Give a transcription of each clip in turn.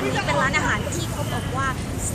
านนี้เป็นร้านอาหารที่เขาบอกว่า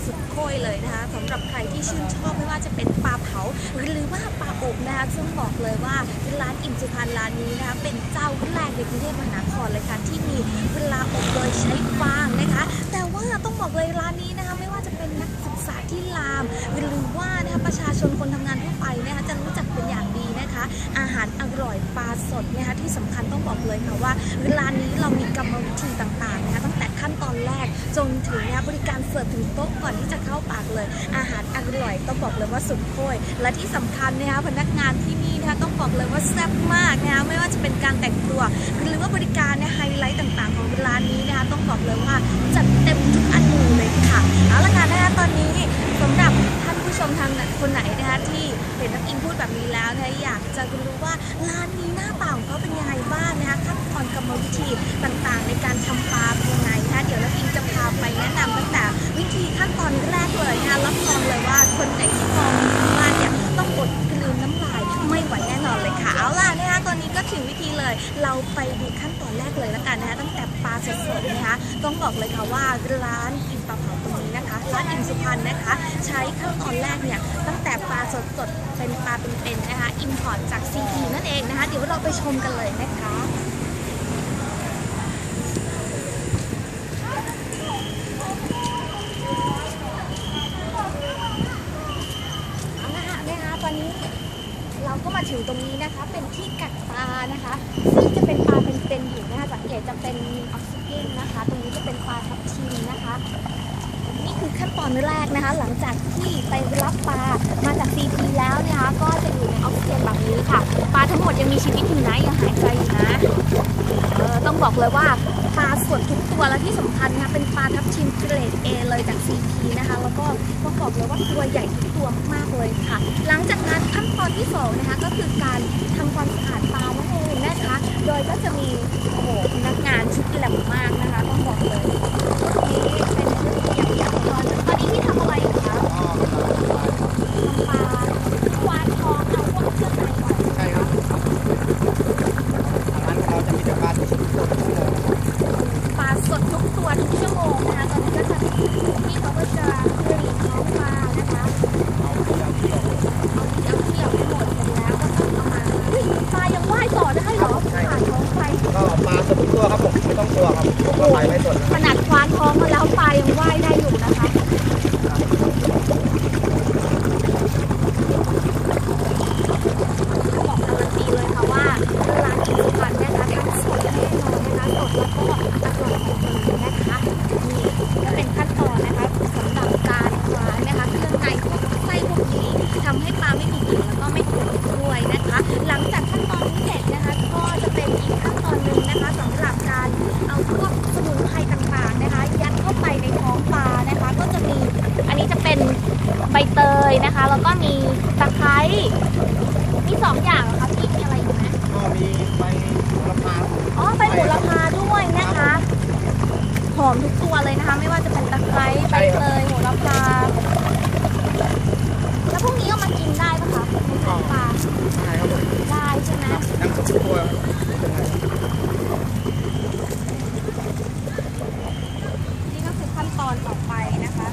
สุดโค่อยเลยนะคะสำหรับใครที่ชื่นชอบไม่ว่าจะเป็นปลาเผาหรือว่าปลาอบนะคะซึ่งบอกเลยว่าร้านอิ่มสุพรรณร้านนี้นะคะเป็นเจ้าแรกในกรุงเทพมหานครเลยค่ะที่มีเวลาอบโดยใช้ฟางนะคะ แต่ว่าต้องบอกเลยร้านนี้นะคะไม่ว่าจะเป็นนักศึกษาที่ราม หรือว่านะคะประชาชนคนทำงานทั่วไปนะคะจะรู้จักเป็นอย่างดีนะคะ อาหารอร่อยปลาสดนะคะที่สำคัญต้องบอกเลยค่ะว่าร้านนี้เรามีกรรมวิธีต่างๆนะคะตั้งแต่ ขั้นตอนแรก จนถึงนะบริการเสิร์ฟถึงโต๊ะก่อนที่จะเข้าปากเลย อาหารอร่อยต้องบอกเลยว่าสุดโคยและที่สำคัญนะคะพนักงานที่นี่นะคะต้องบอกเลยว่าแซ่บมากนะคะไม่ว่าจะเป็นการแต่งตัว หรือว่าบริการเนี่ยไฮไลท์ต่างๆ ของร้านนี้นะคะต้องบอกเลยว่าจัดเต็มทุกอนูเลยค่ะเอาละค่ะนะคะตอนนี้สำหรับท่านผู้ชมทางคนไหนนะคะที่เห็นนักอินพูดแบบนี้แล้วนะคะอยากจะรู้ว่าร้านนี้หน้าตาของเขาเป็นยังไงบ้างนะคะขั้นตอนกรรมวิธีต่างๆ แนะนำตั้งแต่วิธีขั้นตอนแรกเลยนะคะรับรองเลยว่าคนไหนที่มองอยู่ทางบ้านเนี่ยต้องอดกลืนน้ำลายไม่ไหวแน่นอนเลยค่ะเอาล่ะนะคะตอนนี้ก็ถึงวิธีเลย เราไปดูขั้นตอนแรกเลยละกันนะคะตั้งแต่ปลาสดๆนะคะต้องบอกเลยค่ะว่าร้านอิ่มปลาเผาตรงนี้นะคะร้านอิ่มสุพรรณนะคะ ใช้ขั้นตอนแรกเนี่ยตั้งแต่ปลาสดๆเป็นปลาเป็นๆนะคะอิมพอร์ตจากซีพีนั่นเองนะคะเดี๋ยวเราไปชมกันเลยนะคะ เอาละค่ะนะคะตอนนี้เราก็มา ถึงตรงนี้นะคะ เป็นที่กักปลานะคะ ซึ่งจะเป็นปลาเป็นๆอยู่นะคะสังเกตจะเป็นออกซิเจนนะคะ ตรงนี้จะเป็นปลาทับทิมนะคะ นี่คือขั้นตอนแรกนะคะ หลังจากที่ไปรับปลามาจาก CP แล้วนะคะ ก็จะอยู่ในออกซิเจนแบบนี้ค่ะ ปลาทั้งหมดยังมีชีวิตอยู่นะยังหายใจอยู่นะ เออต้องบอกเลยว่า ทุกตัวและที่สำคัญนะคะเป็นปลาทับทิมเกรด A เลยจาก CP นะคะ แล้วก็ต้องบอกเลยว่าตัวใหญ่ทุกตัวมากๆเลยค่ะ หลังจากนั้นขั้นตอนที่สองนะคะก็คือการทำความสะอาดปลานั่นเองนะคะ โดยก็จะมีโอ้โหพนักงานชุดแหลมมากนะคะ ต้องบอกเลยนี่เป็นชุดอย่างอย่างตอนตอนนี้ที่ทำอะไรอยู่คะ ทำปลาวานทองเอาพวกเครื่องในออก ใช่ครับร้านของเราจะมีแต่ปลาสดทุกตัวทุกชั่วโมง ปลาสดทุกตัวทุกชั่วโมงนะคะ ตอนนี้ก็จะพี่เขาก็จะกรีดน้องปลานะคะ เอาเที่ยวเที่ยว เอาเที่ยวให้หมดเสร็จแล้วก็ต้องเอามาเฮ้ยปลายังว่ายต่อได้เหรอผ่านท้องไป ก็ปลาสดทุกตัวครับผมไม่ต้องกลัวครับผมก็ไปไม่สดนะ ขนาดควานท้องมาแล้วปลายังว่ายได้อยู่นะคะบอกการันตีเลยค่ะว่าร้านอินสุพรรณนะคะทั้งสดแน่นอนนะคะสดแล้วก็อร่อยจริงๆนะคะนี่ก็เป็นขั้นตอนนะคะสำหรับการล้างนะคะเครื่องในพวกไส้พวกนี้ทำให้ปลาไม่มีกลิ่นแล้วก็ไม่ขมด้วยนะคะ หลังจากขั้นตอนนี้เสร็จนะคะ ก็จะเป็นอีกขั้นตอนหนึ่งนะคะสำหรับการเอาพวกสมุนไพรต่างๆนะคะ ยัดเข้าไปในท้องปลานะคะ ก็จะมีอันนี้จะเป็นใบเตยนะคะ แล้วก็มีตะไคร้มีสองอย่างเหรอคะพี่มีอะไรอีกไหมก็มีใบมะพร้าวอ๋อใบโหระพาด้วยนะคะหอมทุกตัวเลยนะคะ ไม่ว่าจะเป็นตะไคร้ใบเตยโหระพา แล้วพวกนี้เอามากินได้ปะคะในท้องปลา ใช่ครับผม ได้ใช่ไหม ทั้งสดทุกตัว นี่ก็คือขั้นตอนต่อไปนะคะ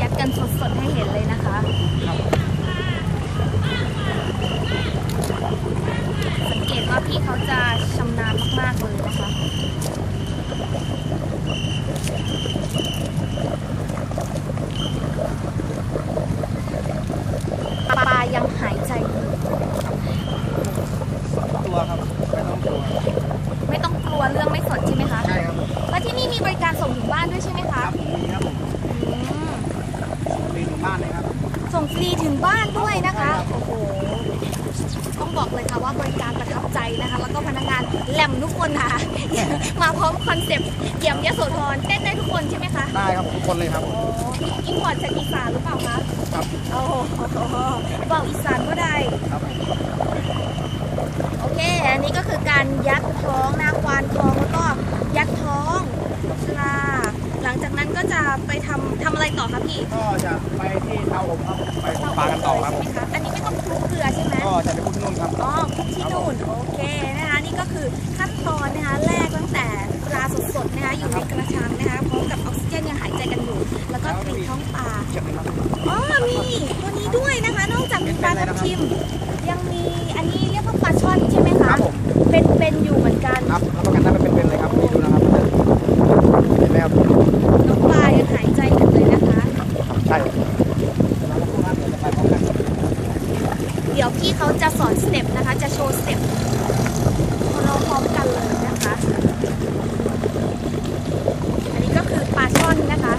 ยัดกันสดๆให้เห็นเลยนะคะ สังเกตว่าพี่เขาจะชำนาญมากๆเลยนะคะ ปลายังหายใจอยู่ ตัวครับไม่ต้องกลัว ไม่ต้องกลัวเรื่องไม่สด ใช่ไหมคะใช่ครับผมแล้วที่นี่มีบริการส่งถึงบ้านด้วยใช่ไหมคคะรับมีครับผมอืมมีถึงบ้านเลยครับส่งฟรีถึงบ้านด้วยนะคะโอ้โหต้องบอกเลยค่ะว่าบริการประทับใจนะคะ แล้วก็พนักงานแหลมทุกคนค่ะ มาพร้อมคอนเซปต์เกี่ยมยโสธรเต้นได้ทุกคนใช่ไหมคะได้ครับทุกคนเลยครับโอ้อิมพอร์ตจากอีสานหรือเปล่าคะครับโอ้โหบอกอีสานก็ได้ ครับโอเค อันนี้ก็คือการยัดท้องนาควานท้องแล้วก็ยัดท้องปลา หลังจากนั้นก็จะ ไปทำทำอะไรต่อคะพี่ก็จะไปที่เตาอบครับไปอบปลากันต่อครับผมใช่ไหมคะอันนี้ไม่ต้องคลุกเกลือใช่ไหมก็จะไปพุ่งนู่นครับ อ๋อคลุกที่นู่นโอเคนะคะนี่ก็คือขั้นตอนนะคะแรกตั้งแต่ปลาสดๆนะคะอยู่ในกระชังนะคะพร้อมกับออกซิเจนยังหายใจกันอยู่ แล้วก็กรีดท้องปลาเชือกนี้ครับอ๋อมีตัวนี้ด้วยนะคะ นอกจากมีปลาทับทิม ยังมีอันนี้เรียกว่าปลาช่อนใช่ไหมคคะรับผมเป็นเป็นอยู่เหมือนกันครับรับประกันได้เป็นเป็นๆเลยครับนี่ดูนะครับเห็นไหมครับ น้องปลายังหายใจกันเลยนะคะ ใช่เราจะพูดว่าเราจะไปพร้อมกัน เดี๋ยวพี่เขาจะสอนสเต็ปนะคะ จะโชว์สเต็ปเราพร้อมกันเลยนะคะ อันนี้ก็คือปลาช่อนนะคะ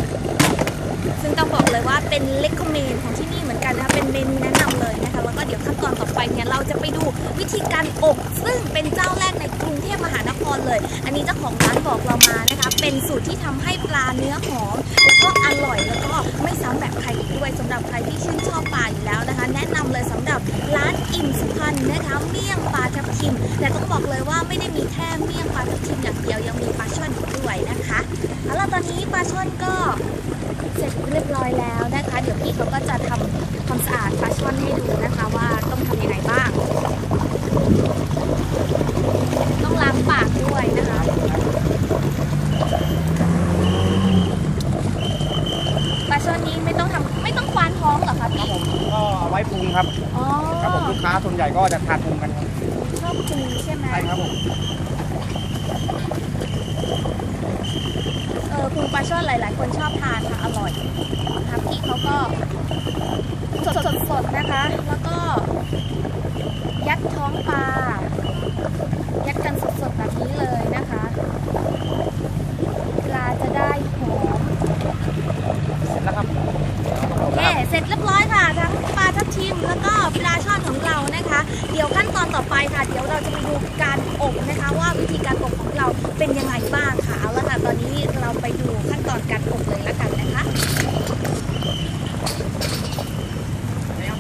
ซึ่งต้องบอก เป็นเล c ค m เมนของที่นี่เหมือนกันนะคะเป็นเมนูแนะนำเลยนะคะแล้วก็เดี๋ยวขั้นตอนต่อไปเนี่ยเราจะไปดูวิธีการอบซึ่งเป็นเจ้าแรกในกรุงเทพมหานครเลย อันนี้เจ้าของร้านบอกเรามานะคะ เป็นสูตรที่ทำให้ปลาเนื้อหอมแล้วก็อร่อยแล้วก็ไม่ซ้ำแบบใครอีกด้วยสำหรับใครที่ชื่นชอบปลาอยู่แล้วนะคะ แนะนำเลยสำหรับร้านอิ่มสุพรรณนะคะเมี่ยงปลาทับทิมแต่ต้องบอกเลยว่าไม่ได้มีแค่เมี่ยงปลาทับทิมอย่างเดียวยังมีปลาช่อนด้วยนะคะเอาล่ะตอนนี้ปลาช่อนก็ เสร็จเรียบร้อยแล้วนะคะ เดี๋ยวพี่เขาก็จะทำความสะอาดปลาช่อนให้ดูนะคะว่าต้องทำยังไงบ้าง ต้องล้างปากด้วยนะคะปลาช่อนนี้ไม่ต้องทำไม่ต้องควานท้องเหรอคะพี่ก็เอาไว้ปรุงครับอ๋อครับผมลูกค้าส่วนใหญ่ก็จะทานปรุงกันครับชอบปรุงใช่ไหมใช่ครับผม เออปรุงปลาช่อนหลาย ๆ คนชอบทานค่ะอร่อยนะคะพี่เขาก็สดสดสดๆนะคะ แล้วก็ ยัดท้องปลา ยัดกันสดๆแบบนี้เลยนะคะปลาจะได้หอมเสร็จแล้วครับโอเคเสร็จเรียบร้อยค่ะ ทั้งปลาทับทิมแล้วก็ปลาช่อนของเรานะคะ เดี๋ยวขั้นตอนต่อไปค่ะ เดี๋ยวเราจะไปดูการอบนะคะว่า